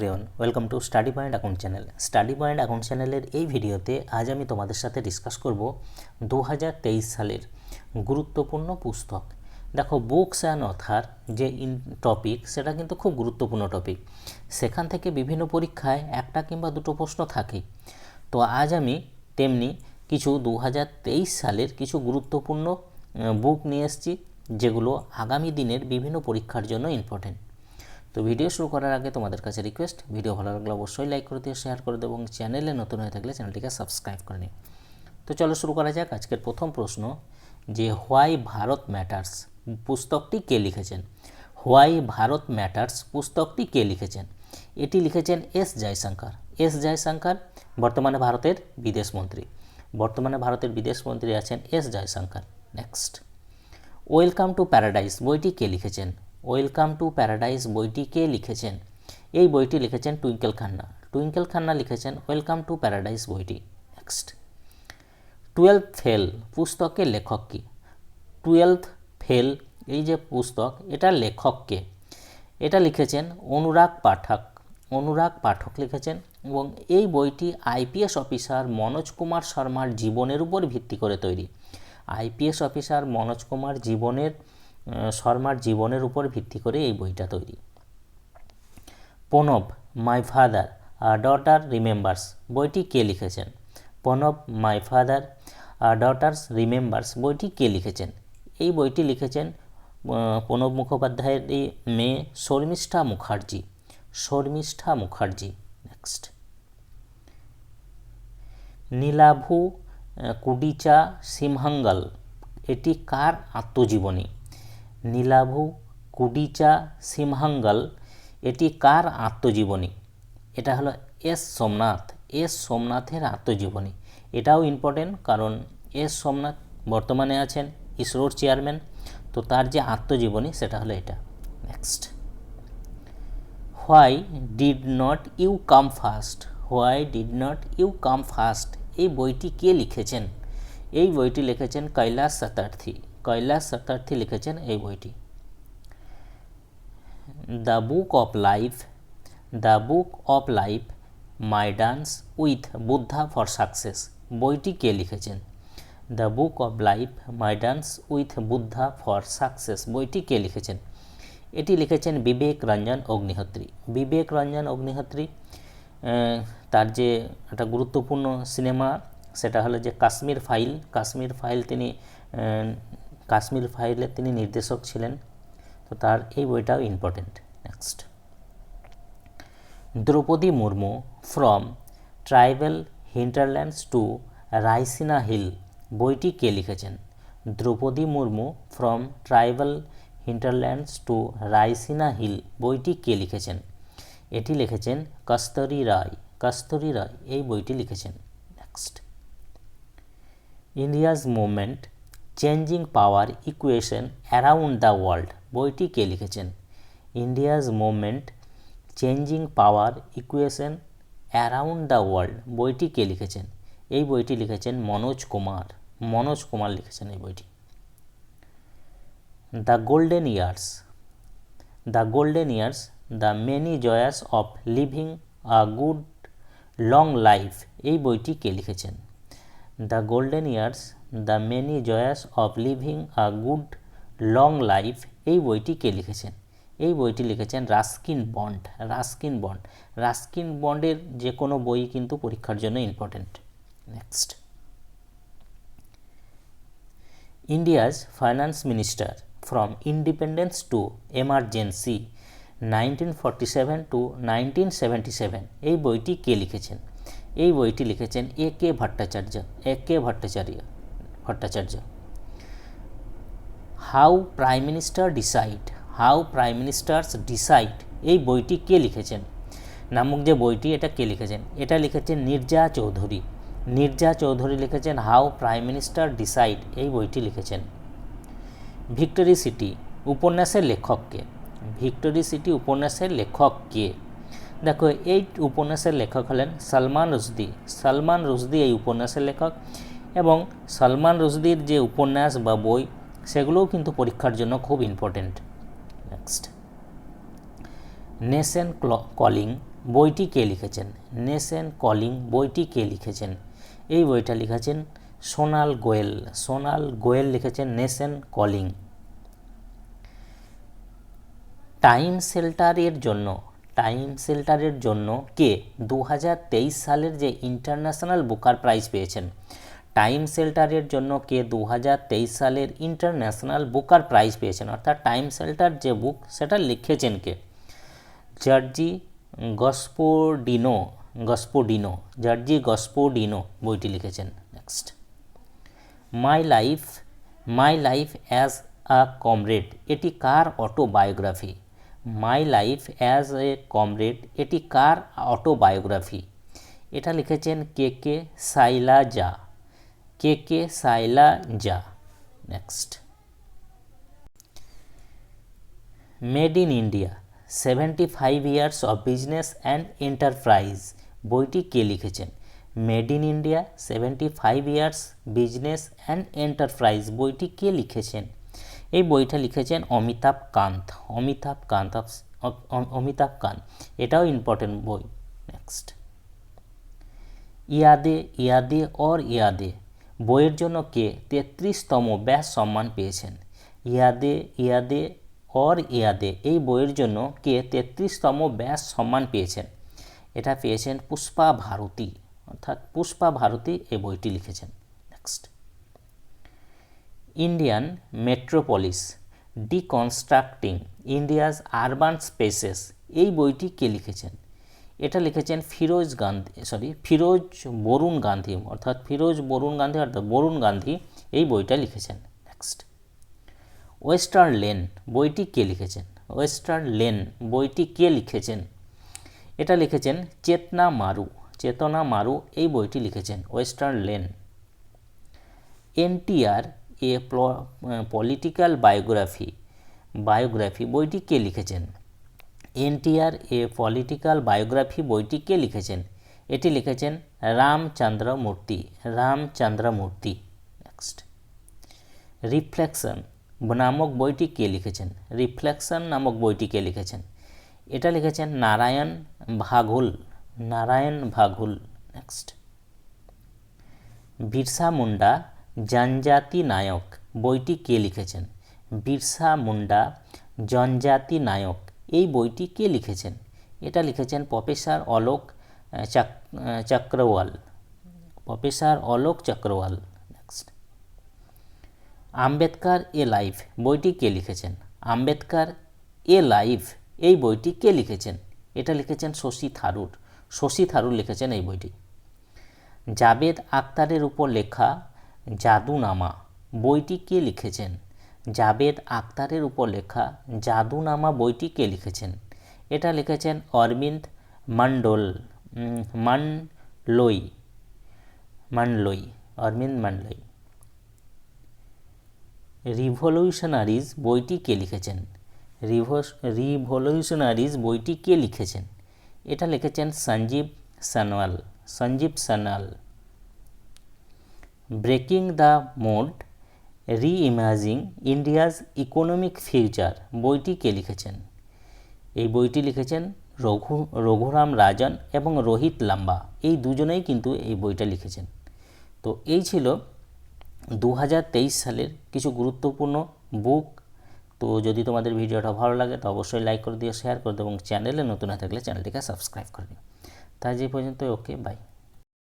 Everyone welcome to study point account channel study point account চ্যানেলের এই ভিডিওতে আজ আমি তোমাদের সাথে ডিসকাস করব দু হাজার তেইশ সালের গুরুত্বপূর্ণ পুস্তক। দেখো বুকস অ্যান্ড অথার যে ইন টপিক সেটা কিন্তু খুব গুরুত্বপূর্ণ টপিক সেখান থেকে বিভিন্ন পরীক্ষায় একটা কিংবা দুটো প্রশ্ন থাকেই তো আজ আমি তেমনি কিছু দু হাজার তেইশ সালের কিছু গুরুত্বপূর্ণ বুক নিয়ে এসেছি, যেগুলো আগামী দিনের বিভিন্ন পরীক্ষার জন্য ইম্পর্টেন্ট তো ভিডিও শুরু করার আগে তোমাদের কাছে রিকোয়েস্ট ভিডিও ভালো লাগলে অবশ্যই লাইক করে দিও শেয়ার করে দেবো এবং চ্যানেলে নতুন হয়ে থাকলে চ্যানেলটিকে সাবস্ক্রাইব করে নিও। তো চলো শুরু করা যাক আজকের প্রথম প্রশ্ন, যে হোয়াই ভারত ম্যাটার্স পুস্তকটি কে লিখেছেন? হোয়াই ভারত ম্যাটার্স পুস্তকটি কে লিখেছেন? এটি লিখেছেন এস জয়শঙ্কর। এস জয়শঙ্কর বর্তমানে ভারতের বিদেশ মন্ত্রী। বর্তমানে ভারতের বিদেশ মন্ত্রী আছেন S Jaishankar. Next welcome to paradise বইটি কে লিখেছেন? ওয়েলকাম টু প্যারাডাইস বইটি কে লিখেছেন? এই বইটি লিখেছেন টুইঙ্কেল খান্না। টুইঙ্কেল খান্না লিখেছেন ওয়েলকাম টু প্যারাডাইস বইটি। নেক্সট। টুয়েলথ ফেল পুস্তকের লেখক কি? টুয়েলথ ফেল, এই যে পুস্তক, এটা লেখককে এটা লিখেছেন অনুরাগ পাঠক। অনুরাগ পাঠক লিখেছেন এবং এই বইটি আইপিএস অফিসার মনোজ কুমার শর্মার জীবনের উপর ভিত্তি করে তৈরি। আইপিএস অফিসার মনোজ কুমার জীবনের শর্মার জীবনের উপর ভিত্তি করে এই বইটা তৈরি। Pranab my father daughter remembers বইটি কে লিখেছেন? Pranab my father daughters remembers বইটি কে লিখেছেন? এই বইটি লিখেছেন প্রণব মুখোপাধ্যায়ের মেয়ে শর্মিষ্ঠা মুখার্জি। শর্মিষ্ঠা মুখার্জি নেক্সট নীলাভু কুডিচা, সিমহাঙ্গাল। এটি কার আত্মজীবনী? নীলাভু, কুডিচা, সিমহাঙ্গাল, এটি কার আত্মজীবনী? এটা হলো এস সোমনাথ। এস সোমনাথের আত্মজীবনী। এটাও ইম্পর্টেন্ট কারণ এস সোমনাথ বর্তমানে আছেন, ইসরোর চেয়ারম্যান তো তার যে আত্মজীবনী সেটা হলো এটা। Next why did not you come first why did not you come first এই বইটি কে লিখেছেন? এই বইটি লিখেছেন কৈলাস শতার্থী কৈলাস শতার্থী লিখেছেন এই বইটি the book of life the book of life my dance with Buddha for success বইটি কে লিখেছেন the book of life my dance with Buddha for success বইটি কে লিখেছেন এটি লিখেছেন বিবেক রঞ্জন অগ্নিহোত্রী বিবেক রঞ্জন অগ্নিহোত্রী তার যে একটা গুরুত্বপূর্ণ সিনেমা সেটা হলো যে কাশ্মীর ফাইল কাশ্মীর ফাইল তিনি কাশ্মীর ফাইলের তিনি নির্দেশক ছিলেন। তো তার এই বইটাও important next Droupadi Murmu from tribal hinterlands to Raisina Hill বইটি কে লিখেছেন? Droupadi Murmu from tribal hinterlands to Raisina Hill বইটি কে লিখেছেন? এটি লিখেছেন কস্তরী রায়। কস্তরী রায় এই বইটি লিখেছেন। Next India's movement changing power equation around the world বইটি কে লিখেছেন? India's movement changing power equation around the world বইটি কে লিখেছেন? এই বইটি লিখেছেন মনোজ কুমার। মনোজ কুমার লিখেছেন এই বইটি। The golden years the golden years the many joys of living a good long life এই বইটি কে লিখেছেন? The golden years the many joys of living a good long life, এই বইটি কে লিখেছেন? এই বইটি লিখেছেন রাস্কিন বন্ড রাস্কিন বন্ড। রাস্কিন বন্ডের যে কোনো বই কিন্তু পরীক্ষার জন্য important next India's finance minister from independence to emergency nineteen forty seven to nineteen seventy seven. এই বইটি কে লিখেছেন? এই বইটি লিখেছেন A K Bhattacharya, A K Bhattacharya. Bhattacharya. How prime minister decide, how prime ministers decide, এই বইটি কে লিখেছেন? নামক যে বইটি, এটা কে লিখেছেন? এটা লিখেছেন নির্জা চৌধুরী। নির্জা চৌধুরী লিখেছেন হাউ প্রাইম মিনিস্টার ডিসাইড, এই বইটি লিখেছেন। ভিক্টোরি সিটি, উপন্যাসের লেখককে ভিক্টোরি সিটি, উপন্যাসের লেখক কে? দেখো, এই উপন্যাসের লেখক হলেন সালমান রুশদি। সালমান রুশদি এই উপন্যাসের লেখক। এবং সালমান রুশদির যে উপন্যাস বা বই, সেগুলোও কিন্তু পরীক্ষার জন্য খুব ইম্পর্টেন্ট নেক্সট নেশন কলিং বইটি কে লিখেছেন? নেশন কলিং বইটি কে লিখেছেন? এই বইটা লিখেছেন সোনাল গোয়েল। সোনাল গোয়েল লিখেছেন নেশন কলিং টাইম শেল্টারের জন্য টাইম শেল্টারের জন্য কে দু হাজার তেইশ সালের যে ইন্টারন্যাশনাল বুকার প্রাইজ পেয়েছেন টাইম শেল্টারের জন্য কে দু হাজার তেইশ সালের ইন্টারন্যাশনাল বুকার প্রাইজ পেয়েছেন। অর্থাৎ টাইম শেল্টার যে বুক, সেটা লিখেছেন কে? জার্জি গসপোডিনো গসপোডিনো, জার্জি গসপোডিনো বইটি লিখেছেন। Next my life my life as a comrade এটি কার autobiography my life as a comrade এটি কার অটোবায়োগ্রাফি এটা লিখেছেন কে কে সাইলা জা K K Shailaja. Next made in India seventy five years of business and enterprise বইটি কে লিখেছেন? Made in India seventy five years business and enterprise বইটি কে লিখেছেন? এই বইটা লিখেছেন অমিতাভ কান্ত। অমিতাভ কান্ত অমিতাভ কান্ত। এটাও ইম্পর্টেন্ট বই। নেক্সট ইয়াদে ইয়াদে অর ইয়াদে? বইয়ের জন্য কে? তেত্রিশতম ব্যাস সম্মান পেয়েছেন। ইয়াদে ইয়াদে, অর ইয়াদে, এই বইয়ের জন্য কে? তেত্রিশতম ব্যাস সম্মান পেয়েছেন। এটা পেয়েছেন পুষ্পা ভারতী। অর্থাৎ পুষ্পা ভারতী এই বইটি লিখেছেন। Next Indian metropolis deconstructing India's urban spaces এই বইটি কে লিখেছেন? এটা লিখেছেন ফিরোজ গান্ধী সরি ফিরোজ বরুণ গান্ধী, অর্থাৎ ফিরোজ বরুণ গান্ধী অর্থাৎ বরুণ গান্ধী এই বইটা লিখেছেন। নেক্সট ওয়েস্টার্ন লেন, বইটি কে লিখেছেন? ওয়েস্টার্ন লেন, বইটি কে লিখেছেন? এটা লিখেছেন চেতনা মারু চেতনা মারু এই বইটি লিখেছেন Western Lane. NTR a political biography biography বইটি কে লিখেছেন? এনটিআর এ পলিটিক্যাল বায়োগ্রাফি বইটি কে লিখেছেন? এটি লিখেছেন রামচন্দ্র মূর্তি রামচন্দ্র মূর্তি নেক্সট রিফ্লেকশন নামক বইটি কে লিখেছেন? রিফ্লেকশন নামক বইটি কে লিখেছেন? এটা লিখেছেন নারায়ণ ভাগুল নারায়ণ ভাগুল। নেক্সট বিরসা মুন্ডা জনজাতি নায়ক, বইটি কে লিখেছেন? বিরসা মুন্ডা জনজাতি নায়ক। এই বইটি কে লিখেছেন? এটা লিখেছেন professor Alok Chakrawal. Professor Alok Chakrawal next Ambedkar a life বইটি কে লিখেছেন? আম্বেদকার এ লাইফ এই বইটি কে লিখেছেন? এটা লিখেছেন শশী থারুর। শশী থারুর লিখেছেন এই বইটি। জাবেদ আক্তারের উপর লেখা জাদুনামা, বইটি কে লিখেছেন? জাবেদ আক্তারের উপর লেখা জাদুনামা বইটি কে লিখেছেন? এটা লিখেছেন অরবিন্দ মন্ডল মানলই মানলই অরবিন্দ মানলই রিভলিউশনারিজ বইটি কে লিখেছেন? রিভলিউশনারিজ বইটি কে লিখেছেন? এটা লিখেছেন Sanjeev Sanyal, Sanjeev Sanyal breaking the mould reimagining India's economic future বইটি কে লিখেছেন? এই বইটি লিখেছেন রঘু, রঘুরাম রাজন এবং রোহিত লাম্বা। এই দুজনেই কিন্তু এই বইটা লিখেছেন। তো এই ছিল দু হাজার তেইশ সালের কিছু গুরুত্বপূর্ণ বুক। তো যদি তোমাদের ভিডিওটা ভালো লাগে তো অবশ্যই লাইক করে দিও শেয়ার করে দিও এবং চ্যানেলে নতুন হয়ে থাকলে চ্যানেলটিকে সাবস্ক্রাইব করে দিও। তাই যে পর্যন্ত ওকে বাই